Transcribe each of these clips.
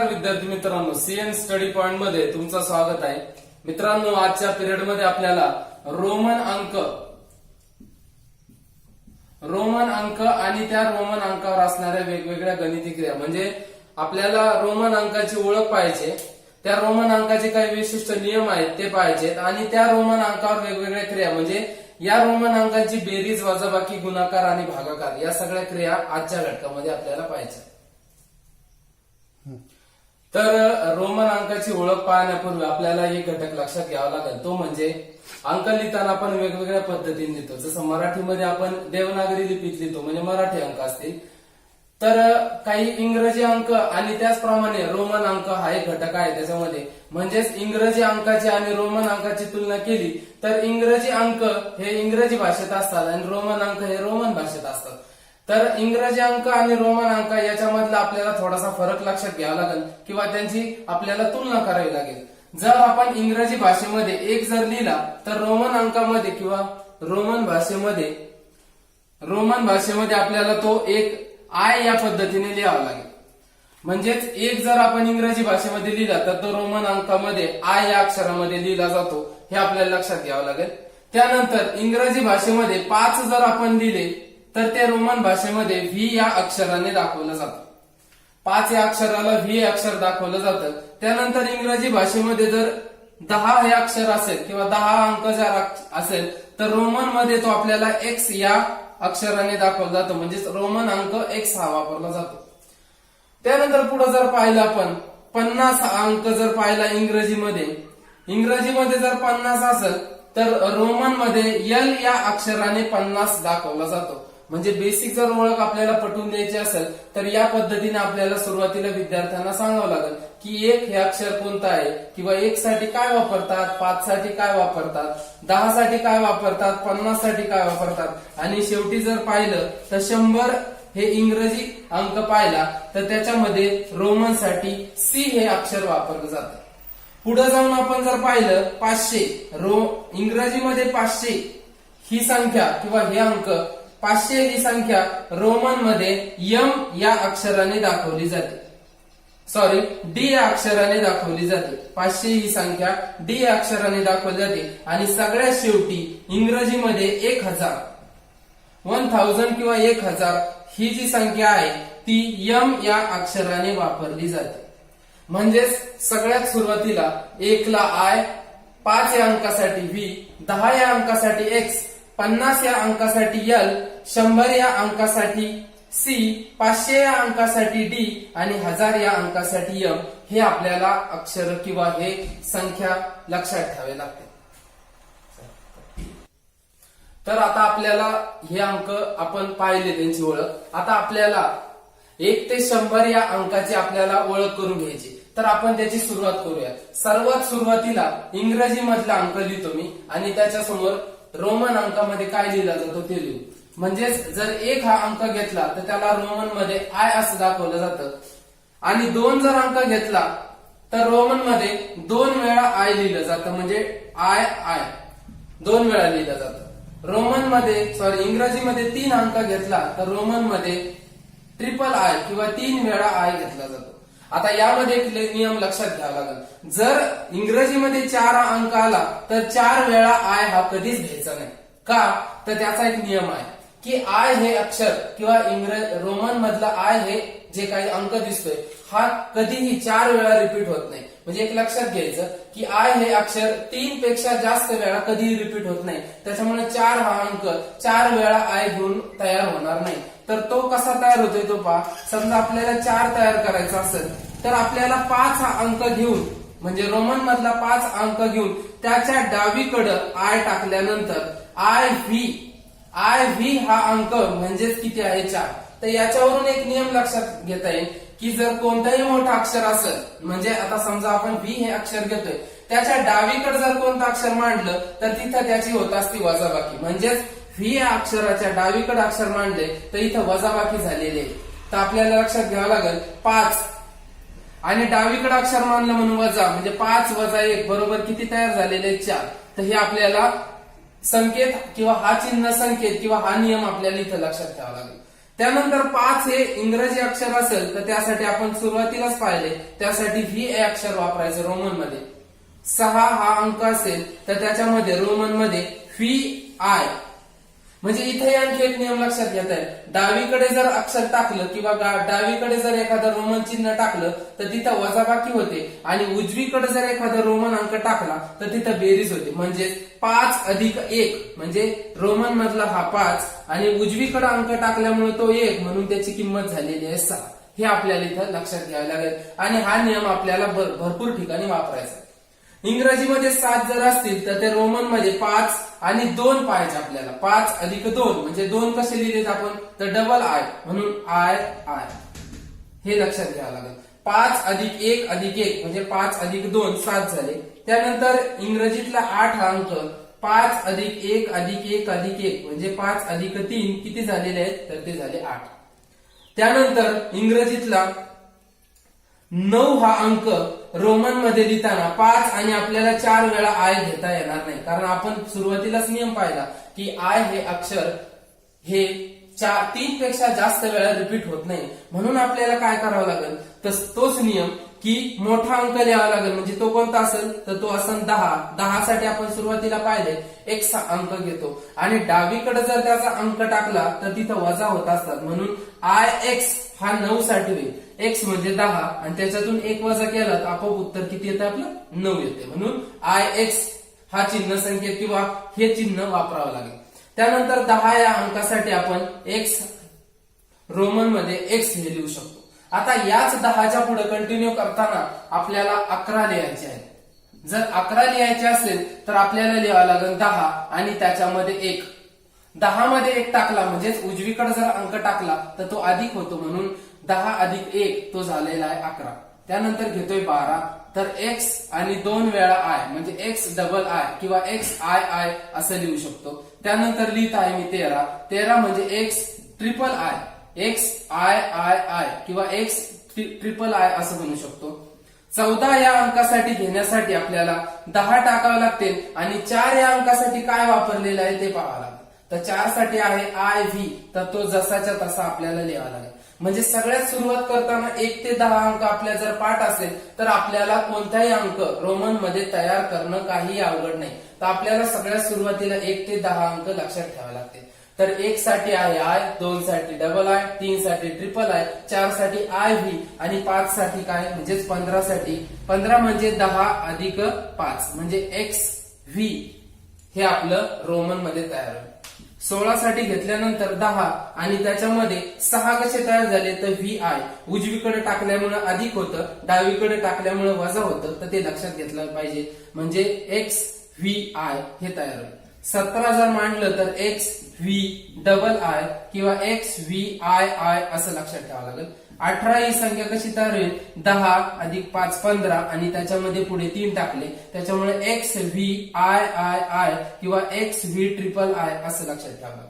नमस्कार विद्यार्थी मित्रांनो सीएन स्टडी पॉइंटमध्ये तुमचं स्वागत आहे. मित्रांनो आजच्या पिरियडमध्ये आपल्याला रोमन अंक रोमन अंक आणि त्या रोमन अंकावर असणाऱ्या वेगवेगळ्या गणिती क्रिया. म्हणजे आपल्याला रोमन अंकाची ओळख पाहिजे त्या रोमन अंकाचे काही विशिष्ट नियम आहेत ते पाहिजेत आणि त्या रोमन अंकावर वेगवेगळ्या क्रिया. म्हणजे या रोमन अंकाची बेरीज वजाबाकी गुणाकार आणि भागाकार या सगळ्या क्रिया आजच्या घटकामध्ये आपल्याला पाहिजे तर रोमन अंकाची ओळख पाहण्यापूर्वी आपल्याला एक घटक लक्षात घ्यावा लागेल. तो म्हणजे अंक लिहिताना आपण वेगवेगळ्या पद्धतीने लिहितो. जसं मराठीमध्ये आपण देवनागरी लिपीत लिहितो म्हणजे मराठी अंक असतील. तर काही इंग्रजी अंक आणि त्याचप्रमाणे रोमन अंक हा एक घटक आहे त्याच्यामध्ये. म्हणजेच इंग्रजी अंकाची आणि रोमन अंकाची तुलना केली तर इंग्रजी अंक हे इंग्रजी भाषेत असतात आणि रोमन अंक हे रोमन भाषेत असतात. तर इंग्रजी अंक आणि रोमन अंक याच्यामधला आपल्याला थोडासा फरक लक्षात घ्यावा लागेल किंवा त्यांची आपल्याला तुलना करावी लागेल. जर आपण इंग्रजी भाषेमध्ये एक जर लिहिला तर रोमन अंकामध्ये किंवा रोमन भाषेमध्ये रोमन भाषेमध्ये आपल्याला तो एक आय या पद्धतीने लिहावा लागेल. म्हणजेच एक जर आपण इंग्रजी भाषेमध्ये लिहिला तर तो रोमन अंकामध्ये आय या अक्षरामध्ये लिहिला जातो हे आपल्याला लक्षात घ्यावं लागेल. त्यानंतर इंग्रजी भाषेमध्ये पाच जर आपण लिहिले तर ते रोमन भाषेमध्ये व्ही या अक्षराने दाखवलं जातं. पाच या अक्षराला व्ही अक्षर दाखवलं जातं. त्यानंतर इंग्रजी भाषेमध्ये जर दहा हे अक्षर असेल किंवा दहा अंक जर असेल तर रोमनमध्ये तो आपल्याला एक्स या अक्षराने दाखवला जातो. म्हणजेच रोमन अंक एक्स हा वापरला जातो. त्यानंतर पुढे जर पाहिलं आपण पन्नास अंक जर पाहिला इंग्रजीमध्ये इंग्रजीमध्ये जर पन्नास असेल तर रोमनमध्ये यल या अक्षराने पन्नास दाखवला जातो. म्हणजे बेसिक जर ओळख आपल्याला पटवून द्यायची असेल तर या पद्धतीने आपल्याला सुरुवातीला विद्यार्थ्यांना सांगावं लागेल की एक हे अक्षर कोणतं आहे? किंवा एक साठी काय वापरतात? पाच साठी काय वापरतात? दहा साठी काय वापरतात? पन्नाससाठी काय वापरतात? आणि शेवटी जर पाहिलं तर शंभर हे इंग्रजी अंक पाहिला तर त्याच्यामध्ये रोमनसाठी सी हे अक्षर वापरलं जातं. पुढे जाऊन आपण जर पाहिलं पाचशे रो इंग्रजीमध्ये पाचशे ही संख्या किंवा हे अंक पाचशे ही संख्या रोमनमध्ये यम या अक्षराने दाखवली जाते. सॉरी डी या अक्षराने दाखवली जाते. पाचशे ही संख्या डी या अक्षराने दाखवली जाते. आणि सगळ्यात शेवटी इंग्रजीमध्ये एक हजार. वन थाउजंड किंवा एक हजार ही जी संख्या आहे ती यम या अक्षराने वापरली जाते. म्हणजेच सगळ्यात सुरुवातीला एकला आय पाच या अंकासाठी व्ही दहा या अंकासाठी एक्स पन्नास या अंकासाठी एल शंभर या अंकासाठी सी पाचशे या अंकासाठी डी आणि हजार या अंकासाठी एम हे आपल्याला अक्षर किंवा हे संख्या लक्षात ठेवावे लागते. तर आता आपल्याला हे अंक आपण पाहिले त्यांची ओळख. आता आपल्याला एक ते शंभर या अंकाची आपल्याला ओळख करून घ्यायची. तर आपण त्याची सुरुवात करूया. सर्वात सुरुवातीला इंग्रजी मधला अंक लिहितो मी आणि त्याच्यासमोर रोमन अंकामध्ये काय लिहिला जातो ते लिहू. म्हणजेच जर एक हा अंक घेतला तर त्याला रोमनमध्ये आय असं दाखवलं जातं. आणि दोन जर अंक घेतला तर रोमनमध्ये दोन वेळा आय लिहिलं जातं म्हणजे आय आय. दोन वेळा लिहिलं जातं. रोमनमध्ये सॉरी इंग्रजीमध्ये तीन अंक घेतला तर रोमनमध्ये ट्रिपल आय किंवा तीन वेळा आय घेतला जातो. आता यामध्ये एक नियम लक्षात घ्यावा लागेल. जर इंग्रजीमध्ये चार अंक आला तर चार वेळा आय हा कधीच घ्यायचा नाही. का? तर त्याचा एक नियम आहे की आय हे अक्षर किंवा इंग्रज रोमन मधला आय हे जे काही अंक दिसतोय हा कधीही चार वेळा रिपीट होत नाही. म्हणजे एक लक्षात घ्यायचं की आय हे अक्षर तीन पेक्षा जास्त वेळा कधीही रिपीट होत नाही. त्याच्यामुळे चार हा अंक चार वेळा आय घेऊन तयार होणार नाही. तर तो कसा तयार होतोय तो पहा. समजा आपल्याला चार तयार करायचा असेल तर आपल्याला पाच हा अंक घेऊन म्हणजे रोमन मधला पाच अंक घेऊन त्याच्या डावीकडं आय टाकल्यानंतर आय व्ही आय व्ही हा अंक म्हणजेच किती आहे चार? तर याच्यावरून एक नियम लक्षात घेता येईल की जर कोणताही मोठा अक्षर असेल म्हणजे आता समजा आपण व्ही हे अक्षर घेतोय त्याच्या डावीकडे जर कोणतं अक्षर मांडलं तर तिथं त्याची होत असती वजाबाकी. म्हणजेच व्ही या अक्षराच्या डावीकडे अक्षर मांडले तर इथं वजाबाकी झालेली आहे. तर आपल्याला लक्षात घ्यावं लागेल पाच. आणि डावीकडे अक्षर मानलं म्हणून वजा म्हणजे पाच वजा एक बरोबर किती तयार झालेले चार. तर हे आपल्याला संकेत किंवा हा चिन्ह संकेत किंवा हा नियम आपल्याला इथं लक्षात ठेवावा लागेल. त्यानंतर पाच हे इंग्रजी अक्षर असेल तर त्यासाठी आपण सुरुवातीलाच पाहिले त्यासाठी व्ही ए अक्षर वापरायचं रोमनमध्ये सहा हा अंक असेल तर त्याच्यामध्ये रोमनमध्ये व्ही आय. म्हणजे इथे आणखी एक नियम लक्षात घेत आहे डावीकडे जर अक्षर टाकलं किंवा डावीकडे जर एखादं रोमन चिन्ह टाकलं तर तिथं वजाबाकी होते. आणि उजवीकडे जर एखादा रोमन अंक टाकला तर तिथं बेरीज होते. म्हणजे पाच अधिक एक म्हणजे रोमन मधला हा पाच आणि उजवीकडे अंक टाकल्यामुळे तो एक म्हणून त्याची किंमत झालेली आहे सहा. हे आपल्याला इथं लक्षात घ्यावे लागेल. आणि हा नियम आपल्याला भरपूर ठिकाणी वापरायचा आहे. इंग्रजीमध्ये सात जर असतील तर ते रोमनमध्ये पाच आणि दोन पाहिजे आपल्याला. पाच अधिक दोन म्हणजे दोन कसे लिहिलेत आपण? तर डबल आय म्हणून आय आय हे लक्षात घ्यावं लागेल. पाच अधिक एक अधिक एक म्हणजे पाच अधिक दोन सात झाले. त्यानंतर इंग्रजीतला आठ हा अंक. पाच अधिक एक अधिक एक अधिक एक म्हणजे पाच अधिक तीन किती झालेले आहेत? तर ते झाले आठ. त्यानंतर इंग्रजीतला नऊ हा अंक रोमनमध्ये लिहिताना पाच आणि आपल्याला चार वेळा आय घेता येणार नाही. कारण आपण सुरुवातीलाच नियम पाहिला की आय हे अक्षर हे चार तीन पेक्षा जास्त वेळा रिपीट होत नाही. म्हणून आपल्याला काय करावं लागेल? तर तोच नियम की मोठा अंक लिहावा लागेल. म्हणजे तो कोणता असेल? तर तो असेल दहा. दहा साठी आपण सुरुवातीला पाहिले एक अंक घेतो. आणि डावीकडे जर त्याचा अंक टाकला तर तिथं वजा होत असतात. म्हणून आय एक्स हा नऊ साठी होईल. एक्स म्हणजे दहा आणि त्याच्यातून एक वजा केला तर आपोआप उत्तर किती येतं आपलं? नऊ येते. म्हणून आय एक्स हा चिन्ह संकेत किंवा हे चिन्ह वापरावं लागेल. त्यानंतर दहा या अंकासाठी आपण एक्स रोमनमध्ये एक्स हे लिहू शकतो. आता याच दहाच्या पुढे कंटिन्यू करताना आपल्याला अकरा लिहायचे आहेत जर अकरा लिहायचे असेल तर आपल्याला लिहावं लागेल दहा आणि त्याच्यामध्ये एक. दहा मध्ये एक टाकला म्हणजेच उजवीकडे जर अंक टाकला तर तो अधिक होतो म्हणून दहा अधिक एक तो झालेला आहे अकरा. त्यानंतर घेतोय बारा. तर एक्स आणि दोन वेळा आय म्हणजे एक्स डबल आय किंवा एक्स आय आय असं लिहू शकतो. त्यानंतर लिहित आहे मी तेरा. तेरा म्हणजे X triple I X I I I किंवा एक्स ट्रिपल आय असं म्हणू शकतो. चौदा या अंकासाठी घेण्यासाठी आपल्याला दहा टाकावे लागतील आणि चार या अंकासाठी काय वापरलेलं आहे ते पाहावं लागेल तर चारसाठी आहे आय व्ही तर तो जसाच्या तसा आपल्याला लिहावा लागेल. म्हणजे सगळ्यात सुरुवात करताना एक ते दहा अंक आपल्या जर पाठ असेल तर आपल्याला कोणताही अंक रोमनमध्ये तयार करणं काही अवघड नाही. तर आपल्याला सगळ्यात सुरुवातीला एक ते दहा अंक लक्षात ठेवावे लागते. तर एक साठी आहे आय दोन साठी डबल आय तीन साठी ट्रिपल आय चारसाठी आय व्ही आणि पाच साठी काय? म्हणजेच पंधरा साठी. पंधरा म्हणजे दहा अधिक पाच. म्हणजे एक्स व्ही हे आपलं रोमनमध्ये तयार होईल. सोळा साठी घेतल्यानंतर दहा आणि त्याच्यामध्ये सहा कसे तयार झाले तर व्ही आय उजवीकडे टाकल्यामुळे अधिक होतं डावीकडे टाकल्यामुळे वजा होतं तर ते लक्षात घेतलं पाहिजे. म्हणजे एक्स व्ही आय हे तयार होईल. सतरा जर मांडलं तर एक्स व्ही डबल आय किंवा एक्स व्ही आय आय असं लक्षात ठेवावं लागेल. अठरा ही संख्या कशी तयार होईल? दहा अधिक पाच पंधरा आणि त्याच्यामध्ये पुढे तीन टाकले. त्याच्यामुळे X V I I I किंवा एक्स व्ही ट्रिपल आय असं लक्षात ठेवा.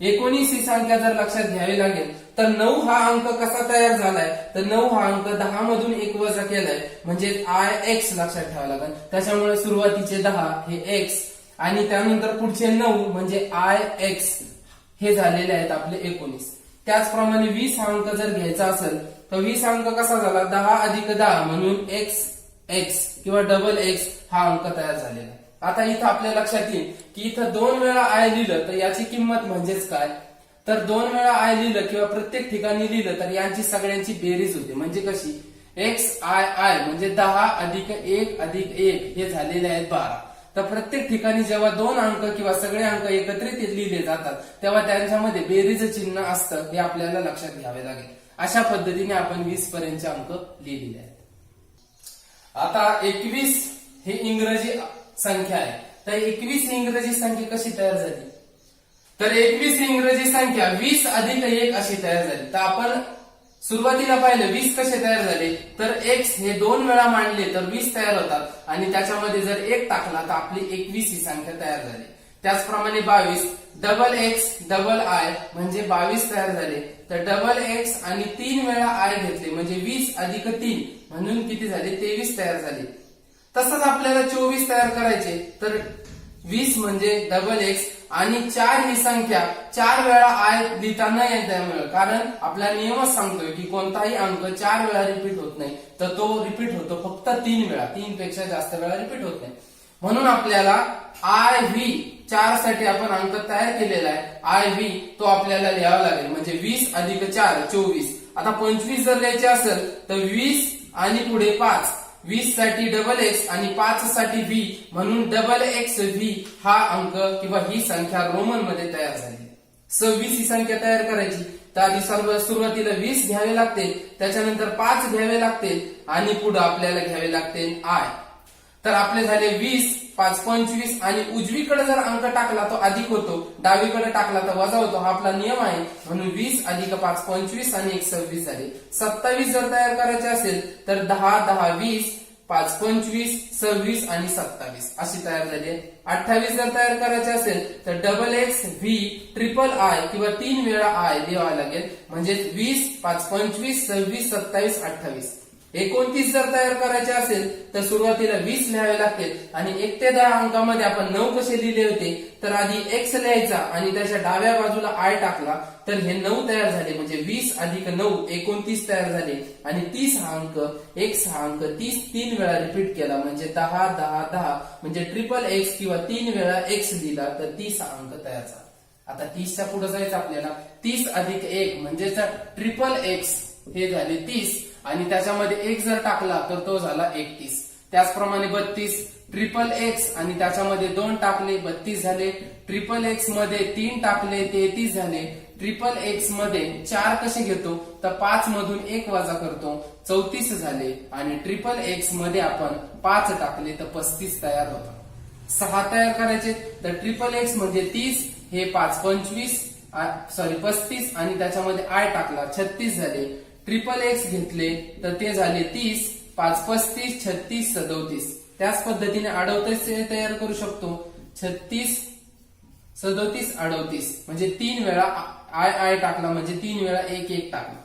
लागेल एकोणीस ही संख्या जर लक्षात घ्यावी लागेल तर नऊ हा अंक कसा तयार झालाय? तर नऊ हा अंक दहा मधून एक वजा केलाय. म्हणजे आय एक्स लक्षात ठेवा लागेल. त्याच्यामुळे सुरुवातीचे दहा हे एक्स आणि त्यानंतर पुढचे नऊ म्हणजे आय एक्स हे झालेले आहेत आपले एकोणीस. त्याचप्रमाणे वीस हा अंक जर घ्यायचा असेल तर वीस अंक कसा झाला? दहा अधिक दहा म्हणून एक्स एक्स किंवा डबल एक्स हा अंक तयार झालेला आता इथं आपल्या लक्षात येईल की इथं दोन वेळा आय लिहिलं तर याची किंमत म्हणजेच काय? तर दोन वेळा आय लिहिलं किंवा प्रत्येक ठिकाणी लिहिलं तर यांची सगळ्यांची बेरीज होते. म्हणजे कशी? एक्स आय आय म्हणजे दहा अधिक एक अधिक एक हे झालेले आहेत बारा. तर प्रत्येक ठिकाणी जेव्हा दोन अंक किंवा सगळे अंक एकत्रित लिहिले जातात तेव्हा त्यांच्यामध्ये बेरीज चिन्ह असतं हे आपल्याला लक्षात घ्यावे लागेल. अशा पद्धतीने आपण वीस पर्यंतचे अंक लिहिलेले आहेत. आता एकवीस हे इंग्रजी संख्या आहे. तर एकवीस इंग्रजी संख्या कशी तयार झाली? तर एकवीस इंग्रजी संख्या वीस अधिक एक अशी तयार झाली. तर आपण सुरुवातीला पाहिलं वीस कसे तयार झाले तर एक्स हे दोन वेळा मांडले तर वीस तयार होतात. आणि त्याच्यामध्ये जर एक टाकला तर आपली एकवीस ही संख्या तयार झाली. त्याचप्रमाणे बावीस डबल एक्स डबल आय म्हणजे बावीस तयार झाले. तर डबल एक्स आणि तीन वेळा आय घेतले म्हणजे वीस अधिक तीन म्हणून किती झाले? तेवीस तयार झाले. तसंच आपल्याला चोवीस तयार करायचे तर वीस म्हणजे डबल एक्स आणि चार ही संख्या चार वेळा आय लिहिताना न येण्यामुळे कारण आपला नियमच सांगतोय की कोणताही अंक चार वेळा रिपीट होत नाही. तर तो रिपीट होतो फक्त तीन वेळा. तीन पेक्षा जास्त वेळा रिपीट होत नाही. म्हणून आपल्याला आय व्ही चारसाठी आपण अंक तयार केलेला आहे. आय व्ही तो आपल्याला लिहावा लागेल. म्हणजे वीस अधिक चार चोवीस. आता पंचवीस जर लिहायचे असेल तर वीस आणि पुढे पाच. वीससाठी डबल एक्स आणि पाच साठी व्ही म्हणून डबल एक्स व्ही हा अंक किंवा ही संख्या रोमनमध्ये तयार झाली. सव्वीस ही संख्या तयार करायची. तर आधी सर्व सुरुवातीला वीस घ्यावे लागते त्याच्यानंतर पाच घ्यावे लागते आणि पुढे आपल्याला घ्यावे लागते आय तर आपले झाले वीस पाच पंचवीस आणि उजवीकडे जर अंक टाकला तो अधिक होतो. डावीकडे टाकला तर वजा होतो. हा आपला नियम आहे. म्हणून वीस अधिक पाच पंचवीस आणि एक सव्वीस झाले सत्तावीस जर तयार करायचे असेल तर दहा दहा वीस पाच पंचवीस सव्वीस आणि सत्तावीस. अशी तयार झाली आहे. अठ्ठावीस जर तयार करायचे असेल तर double X V triple I किंवा तीन वेळा आय लिहावा लागेल. म्हणजे वीस पाच पंचवीस सव्वीस सत्तावीस अठ्ठावीस. एकोणतीस जर तयार करायचे असेल तर सुरुवातीला वीस लिहावे लागतील. आणि एक ते दहा अंकामध्ये आपण नऊ कसे लिहिले होते तर आधी एक्स लिहायचा आणि त्याच्या डाव्या बाजूला आय टाकला तर हे नऊ तयार झाले. म्हणजे वीस अधिक नऊ एकोणतीस तयार झाले. आणि तीस हा अंक एक्स हा अंक तीस तीन वेळा रिपीट केला. म्हणजे दहा दहा दहा. म्हणजे ट्रिपल एक्स किंवा तीन वेळा एक्स लिहिला तर तीस हा अंक तयार झाला. आता तीसच्या पुढे जायचं आपल्याला. तीस अधिक एक म्हणजे ट्रिपल एक्स हे झाले तीस. आणि त्याच्यामध्ये एक जर टाकला तर तो झाला एकतीस. त्याचप्रमाणे बत्तीस ट्रिपल एक्स आणि त्याच्यामध्ये दोन टाकले बत्तीस झाले. ट्रिपल एक्समध्ये तीन टाकले तेहतीस झाले. ट्रिपल एक्समध्ये चार कसे घेतो? तर पाच मधून एक वजा करतो चौतीस झाले. आणि ट्रिपल एक्समध्ये आपण पाच टाकले तर पस्तीस तयार होतो. सहा तयार करायचे तर ट्रिपल एक्स म्हणजे तीस हे पाच पंचवीस सॉरी पस्तीस आणि त्याच्यामध्ये आय टाकला छत्तीस झाले. ट्रिपल एक्स घेतले तर ते झाले तीस पाच पस्तीस छत्तीस सदोतीस. त्याच पद्धतीने अडवतीस तयार करू शकतो. छत्तीस सदोतीस अडवतीस म्हणजे तीन वेळा आय आय टाकला म्हणजे तीन वेळा एक एक टाकला.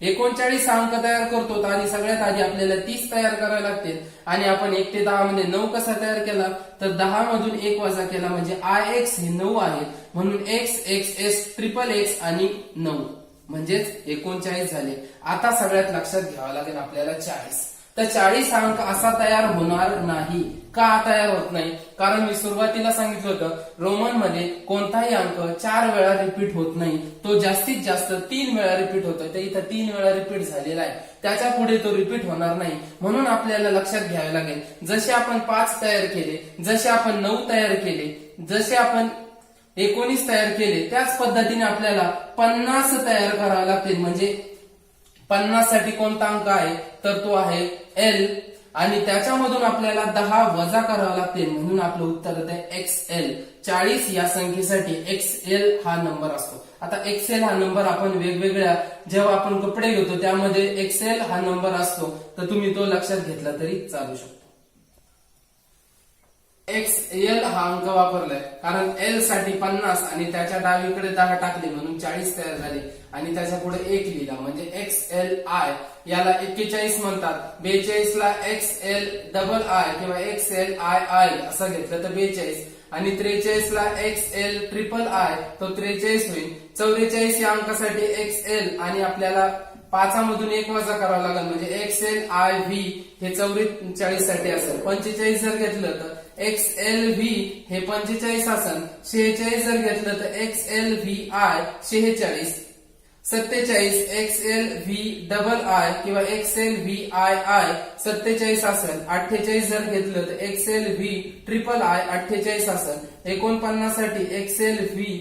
एकोणचाळीस अंक तयार करतो तर सगळ्यात आधी आपल्याला तीस तयार करावे लागतील आणि आपण एक ते दहा मध्ये नऊ कसा तयार केला तर दहा मधून एक वजा केला म्हणजे आय एक्स हे नऊ आहे. म्हणून X X S triple X आणि नऊ. म्हणजेच एकोणचाळीस झाले. आता सगळ्यात लक्षात घ्यावं लागेल आपल्याला चाळीस. तर चाळीस हा अंक असा तयार होणार नाही का तयार होत नाही? कारण मी सुरुवातीला सांगितलं होतं रोमनमध्ये कोणताही अंक चार वेळा रिपीट होत नाही. तो जास्तीत जास्त तीन वेळा रिपीट होतोय. तर इथं तीन वेळा रिपीट झालेला आहे. त्याच्या पुढे तो रिपीट होणार नाही. म्हणून आपल्याला लक्षात घ्यावे लागेल. जसे आपण पाच तयार केले जसे आपण नऊ तयार केले जसे आपण एकोणीस तयार केले. त्याच पद्धतीने आपल्याला पन्नास तयार करावे लागतील. म्हणजे पन्नाससाठी कोणता अंक आहे? तर तो आहे एल आणि त्याच्यामधून आपल्याला दहा वजा करावा लागतील. म्हणून आपलं उत्तर होतं एक्स एल चाळीस या संख्येसाठी एक्स एल हा नंबर असतो. आता एक्सेल हा नंबर आपण वेगवेगळ्या जेव्हा आपण कपडे घेतो त्यामध्ये एक्सेल हा नंबर असतो. तर तुम्ही तो लक्षात घेतला तरी चालू शकतो. एक्स एल हा अंक वापरलाय. कारण एलसाठी पन्नास आणि त्याच्या डावीकडे दहा टाकले म्हणून चाळीस तयार झाली. आणि त्याच्या पुढे एक लिहिला म्हणजे एक्स एल आय याला एक्केचाळीस म्हणतात. बेचाळीस ला एक्स एल डबल आय किंवा एक्स एल आय आय असं घेतलं तर बेचाळीस. आणि त्रेचाळीस ला एक्स एल ट्रिपल आय तो त्रेचाळीस होईल. चौवेचाळीस या अंकासाठी एक्स एल आणि आपल्याला पाचामधून एक वजा करावा लागेल म्हणजे एक्स एल आय व्ही हे चौवेचाळीससाठी असेल. पंचेचाळीस जर घेतलं तर? एक्स एल व्ही हे पंचेचाळीस आसन शेहेचाळीस जर घेतलं तर एक्स एल व्ही आय शेहेचाळीस. सत्तेचाळीस X L V double I किंवा X L V I I सत्तेचाळीस आसन अठ्ठेचाळीस जर घेतलं तर X L V triple I अठ्ठेचाळीस आसन एकोणपन्नाससाठी X L V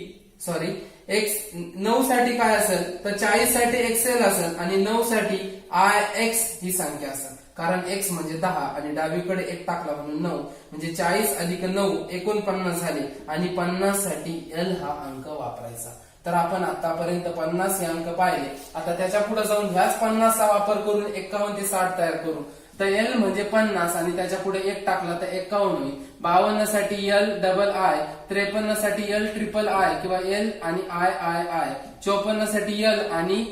sorry X नऊ साठी काय असेल तर चाळीससाठी एक्सेल असेल आणि नऊ साठी आय एक्स ही संख्या असेल कारण एक्स म्हणजे दहा आणि डावीकडे एक टाकला म्हणून नऊ. म्हणजे चाळीस अधिक नऊ एकोणपन्नास झाले. आणि पन्नाससाठी एल हा अंक वापरायचा. तर आपण आतापर्यंत पन्नास हे अंक पाहिले. आता त्याच्या पुढे जाऊन ह्याच पन्नासचा वापर करून एक्कावन्न ते साठ तयार करू. तर एल म्हणजे पन्नास आणि त्याच्या पुढे एक टाकला तर एक्कावन्न होईल. बावन्नसाठी एल डबल आय त्रेपन्नसाठी एल ट्रिपल आय किंवा एल आणि आय आय आय चौपन्नसाठी एल आणि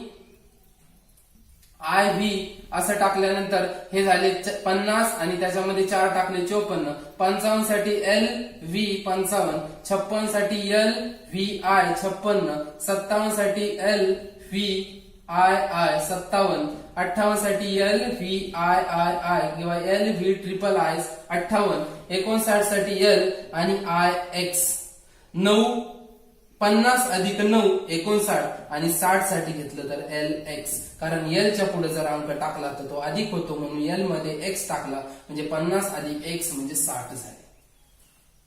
आय व्ही असं टाकल्यानंतर हे झाले च- पन्नास आणि त्याच्यामध्ये चार टाकले चोपन्न. पंचावन्नसाठी एल व्ही पंचावन्न छप्पनसाठी एल व्ही आय छप्पन्न सत्तावन्नसाठी एल व्ही आय आय सत्तावन्न अठ्ठावन्नसाठी L V I I I किंवा एल व्ही ट्रिपल आय अठ्ठावन्न एकोणसाठसाठी एल आणि आय एक्स. नऊ पन्नास अधिक नऊ एकोणसाठ आणि साठसाठी घेतलं तर एल एक्स कारण एल च्या पुढे जर अंक टाकला तर तो अधिक होतो म्हणून एलमध्ये एक्स टाकला. म्हणजे पन्नास अधिक एक्स म्हणजे साठ झाले.